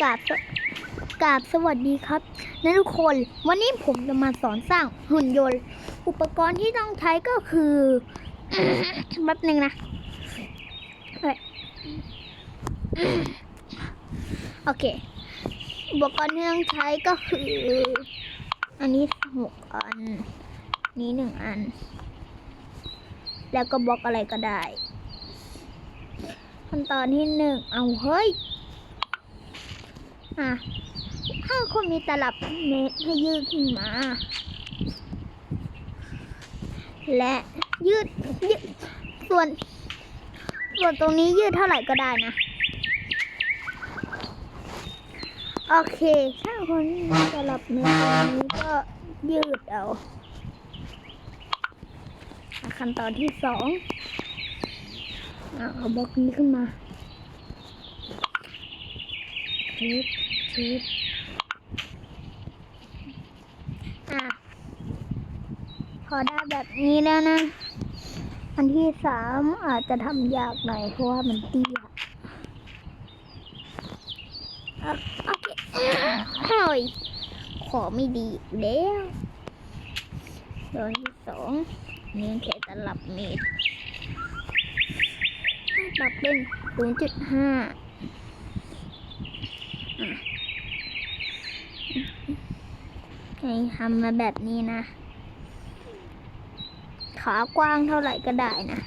กราบสกราบสวัสดีครับนะทุกคนวันนี้ผมจะมาสอนสร้างหุ่นยนต์ อุปกรณ์ที่ต้องใช้ก็คือแป๊บหนึ่งนะโอเค อุปกรณ์ที่ต้องใช้ก็คือ อันนี้หกอัน นี้หนึ่งอัน แล้วก็บล็อกอะไรก็ได้ขั้นตอนที่หนึ่งเอาเฮ้ย อะถ้าคุณมีตลับเมตรให้ยืดขึ้นมา และยืดยืดส่วนส่วนตรงนี้ยืดเท่าไหร่ก็ได้นะ โอเค ถ้าคนมีตลับเมตรตรงนี้ก็ยืดเอาขั้นตอนที่สองเอาบล็อกนี้ขึ้นมา ชิปชิปอะ พอได้แบบนี้แล้วนะ อันที่สามอาจจะทำยากหน่อยเพราะว่ามันเตี้ยโอเคเฮ้ยขอไม่ดีเด้วตอนที่สองนี่แค่ตลับเมตรปรับเป็น 0.5 ให้ทำมาแบบนี้นะ ขากว้างเท่าไหร่ก็ได้นะ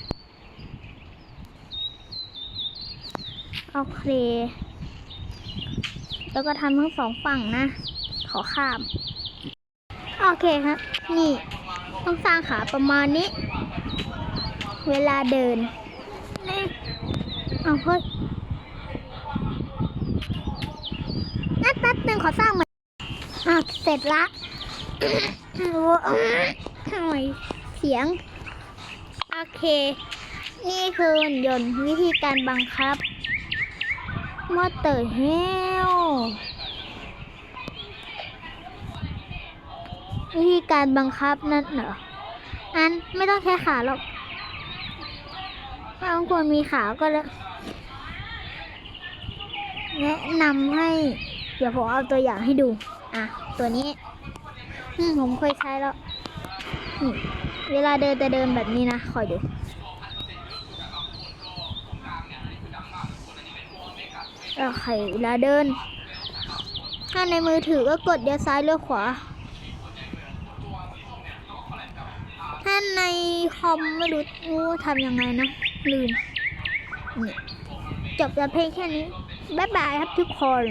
โอเค แล้วก็ทำทั้งสองฝั่งนะ ขอข้าม โอเคครับ นี่ ต้องสร้างขาประมาณนี้ เวลาเดินนี่เอาเฮ้ยนั่นแป๊บหนึ่งขอสร้างมันอะเสร็จละ โอ้ยเสียง โอเค นี่คือหุ่นยนต์วิธีการบังคับมอเตอร์เฮลวิธีการบังคับนั่นเหรอ อันไม่ต้องใช้ขาหรอกบางคนมีขาก็แล้วแนะนำให้ เดี๋ยวผมเอาตัวอย่างให้ดู อะ ตัวนี้ อืมผมเคยใช้แล้วนี่เวลาเดินจะเดินแบบนี้นะคอยดูโอเคเวลาเดิน ถ้าในมือถือก็กดเลี้ยวซ้ายเลี้ยวขวา ถ้าในคอมไม่รู้ทำยังไงนะ ลืม นี่ จบแต่เพลงแค่นี้ บ๊ายบายครับทุกคน